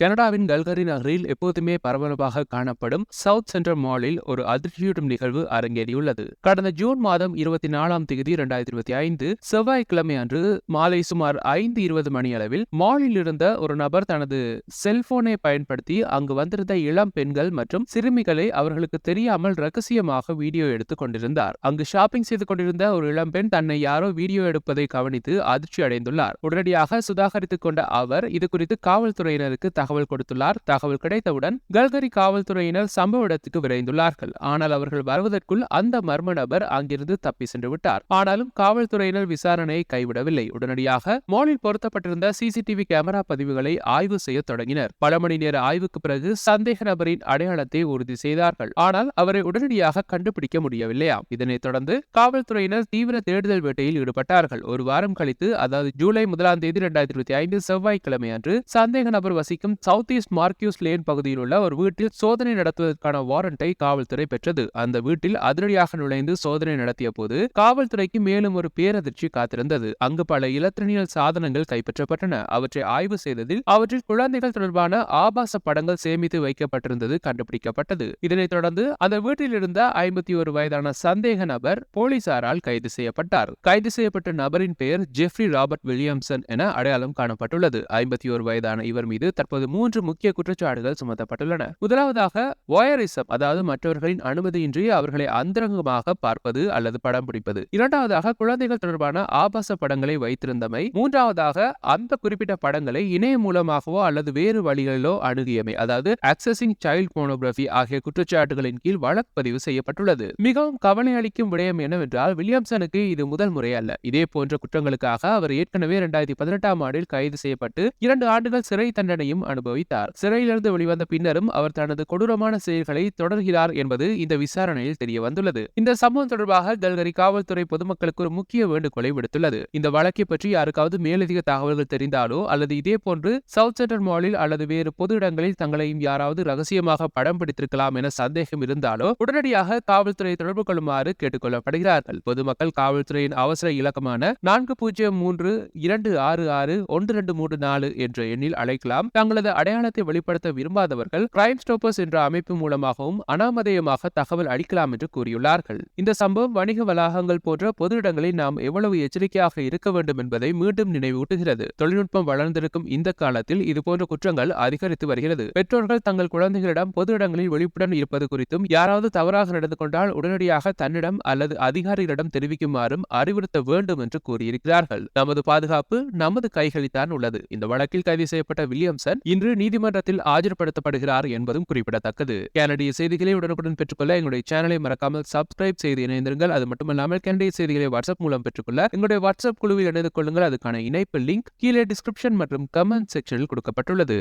கனடாவின் கல்கரி நகரில் எப்போதுமே பரபரப்பாக காணப்படும் சவுத் சென்ட்ரல் மாலில் ஒரு அதிர்ச்சியூட்டும் நிகழ்வு அரங்கேறியுள்ளது. கடந்த ஜூன் மாதம் இருபத்தி நாலாம் தேதி இரண்டாயிரத்தி இருபத்தி ஐந்து செவ்வாய்க்கிழமை அன்று மாலை சுமார் ஐந்து இருபது மணி அளவில் மாலில் இருந்த ஒரு நபர் தனது செல்போனை பயன்படுத்தி அங்கு வந்திருந்த இளம் பெண்கள் மற்றும் சிறுமிகளை அவர்களுக்கு தெரியாமல் ரகசியமாக வீடியோ எடுத்துக் கொண்டிருந்தார். அங்கு ஷாப்பிங் செய்து கொண்டிருந்த ஒரு இளம்பெண் தன்னை யாரோ வீடியோ எடுப்பதை கவனித்து அதிர்ச்சி அடைந்துள்ளார் உடனடியாக சுதாகரித்துக் கொண்ட அவர் இது குறித்து காவல்துறையினருக்கு தகவல் கொடுத்துள்ளார். தகவல் கிடைத்தவுடன் கல்கரி காவல்துறையினர் சம்பவ இடத்துக்கு விரைந்துள்ளார்கள். ஆனால் அவர்கள் வருவதற்குள் அந்த மர்ம நபர் அங்கிருந்து தப்பி சென்று விட்டார். ஆனாலும் காவல்துறையினர் விசாரணையை கைவிடவில்லை. உடனடியாக மாலில் பொருத்தப்பட்டிருந்த சிசிடிவி கேமரா பதிவுகளை ஆய்வு செய்ய தொடங்கினர். பல மணி நேர ஆய்வுக்கு பிறகு சந்தேக நபரின் அடையாளத்தை உறுதி செய்தார்கள். ஆனால் அவரை உடனடியாக கண்டுபிடிக்க முடியவில்லையாம். இதனைத் தொடர்ந்து காவல்துறையினர் தீவிர தேடுதல் வேட்டையில் ஈடுபட்டார்கள். ஒரு வாரம் கழித்து அதாவது ஜூலை முதலாம் தேதி இரண்டாயிரத்தி இருபத்தி ஐந்து செவ்வாய்க்கிழமை அன்று சந்தேக நபர் வசிக்கும் சவுத் ஈஸ்ட் மார்க்யூஸ் லேன் பகுதியில் உள்ள ஒரு வீட்டில் சோதனை நடத்துவதற்கான வாரண்டை காவல்துறை பெற்றது. அந்த வீட்டில் அதிரடியாக நுழைந்து சோதனை நடத்திய போது காவல்துறைக்கு மேலும் ஒரு பேரதிர்ச்சி காத்திருந்தது. அங்கு பல இலத்திரனியல் சாதனங்கள் கைப்பற்றப்பட்டன. அவற்றை ஆய்வு செய்ததில் அவற்றில் குழந்தைகள் தொடர்பான ஆபாச படங்கள் சேமித்து வைக்கப்பட்டிருந்தது கண்டுபிடிக்கப்பட்டது. இதனைத் தொடர்ந்து அந்த வீட்டில் இருந்த ஐம்பத்தி ஒரு வயதான சந்தேக நபர் போலீசாரால் கைது செய்யப்பட்டார். கைது செய்யப்பட்ட நபரின் பெயர் ஜெஃப்ரி ராபர்ட் வில்லியம்சன் என அடையாளம் காணப்பட்டுள்ளது. ஐம்பத்தி ஒரு வயதான இவர் மீது தற்போது மூன்று முக்கிய குற்றச்சாட்டுகள் சுமத்தப்பட்டுள்ளன. முதலாவதாக வாயரிசம் அதாவது மற்றவர்களின் அனுமதியின்றி அவர்களை அந்தரங்கமாக பார்ப்பது அல்லது படம் பிடிப்பது. இரண்டாவதாக குழந்தைகள் தொடர்பான ஆபாச படங்களை வைத்திருந்தமை. மூன்றாவதாக அந்த குறிப்பிட்ட படங்களை இணையம் மூலமாகவோ அல்லது வேறு வழிகளிலோ அணுகியமை. அதாவது அக்சசிங் சைல்ட் போனோகிராபி ஆகிய குற்றச்சாட்டுகளின் கீழ் வழக்கு பதிவு செய்யப்பட்டுள்ளது. மிகவும் கவலை அளிக்கும் விடயம் என்னவென்றால் வில்லியம்சனுக்கு இது முதல் முறை அல்ல. இதே போன்ற குற்றங்களுக்காக அவர் ஏற்கனவே இரண்டாயிரத்தி பதினெட்டாம் ஆண்டில் கைது செய்யப்பட்டு இரண்டு ஆண்டுகள் சிறை தண்டனையும் அனுபவித்தார். சிறையிலிருந்து வெளிவந்த பின்னரும் அவர் தனது கொடூரமான செயல்களை தொடர்கிறார் என்பது இந்த விசாரணையில் தெரிய வந்துள்ளது இந்த சம்பவம் தொடர்பாக கல்கரி காவல்துறை பொதுமக்களுக்கு ஒரு முக்கிய வேண்டுகோளை விடுத்துள்ளது. இந்த வழக்கை பற்றி யாருக்காவது மேலதிக தகவல்கள் தெரிந்தாலோ அல்லது இதே போன்று சவுத் சென்டர் மாலில் அல்லது வேறு பொது இடங்களில் தங்களையும் யாராவது ரகசியமாக படம் பிடித்திருக்கலாம் என சந்தேகம் இருந்தாலோ உடனடியாக காவல்துறை தொடர்பு கொள்ளுமாறு கேட்டுக்கொள்ளப்படுகிறார்கள். பொதுமக்கள் காவல்துறையின் அவசர இலக்கமான நான்கு பூஜ்ஜியம் மூன்று இரண்டு ஆறு ஆறு ஒன்று இரண்டு மூன்று நாலு என்ற எண்ணில் அழைக்கலாம். தங்களது அடையாளத்தை வெளிப்படுத்த விரும்பாதவர்கள் கிரைம் ஸ்டாப்பர்ஸ் என்ற அமைப்பு மூலமாகவும் அனாமதேயமாக தகவல் அளிக்கலாம் என்று கூறியுள்ளார்கள். இந்த சம்பவம் வணிக வளாகங்கள் போன்ற பொது இடங்களில் நாம் எவ்வளவு எச்சரிக்கையாக இருக்க வேண்டும் என்பதை மீண்டும் நினைவூட்டுகிறது. தொழில்நுட்பம் வளர்ந்திருக்கும் இந்த காலத்தில் இதுபோன்ற குற்றங்கள் அதிகரித்து வருகிறது. பெற்றோர்கள் தங்கள் குழந்தைகளிடம் பொது இடங்களில் வெளிப்புடன் இருப்பது குறித்தும் யாராவது தவறாக நடந்து கொண்டால் உடனடியாக தன்னிடம் அல்லது அதிகாரிகளிடம் தெரிவிக்குமாறும் அறிவுறுத்த வேண்டும் என்று கூறியிருக்கிறார்கள். நமது பாதுகாப்பு நமது கைகளில் தான் உள்ளது. இந்த வழக்கில் கைது செய்யப்பட்ட வில்லியம்சன் இன்று நீதிமன்றத்தில் ஆஜர்படுத்தப்படுகிறார் என்பதும் குறிப்பிடத்தக்கது. கனடிய செய்திகளை உடனுக்குடன் பெற்றுக்கொள்ள எங்களுடைய சேனலை மறக்காமல் சப்ஸ்கிரைப் செய்து இணைந்திருங்கள். அது மட்டுமல்லாமல் கனடிய செய்திகளை வாட்ஸ்அப் மூலம் பெற்றுக்கொள்ள எங்களுடைய வாட்ஸ்அப் குழுவில் இணைந்து கொள்ளுங்கள். அதுக்கான இணைப்பு லிங்க் கீழே டிஸ்கிரிப்ஷன் மற்றும் கமெண்ட் செக்ஷனில் கொடுக்கப்பட்டுள்ளது.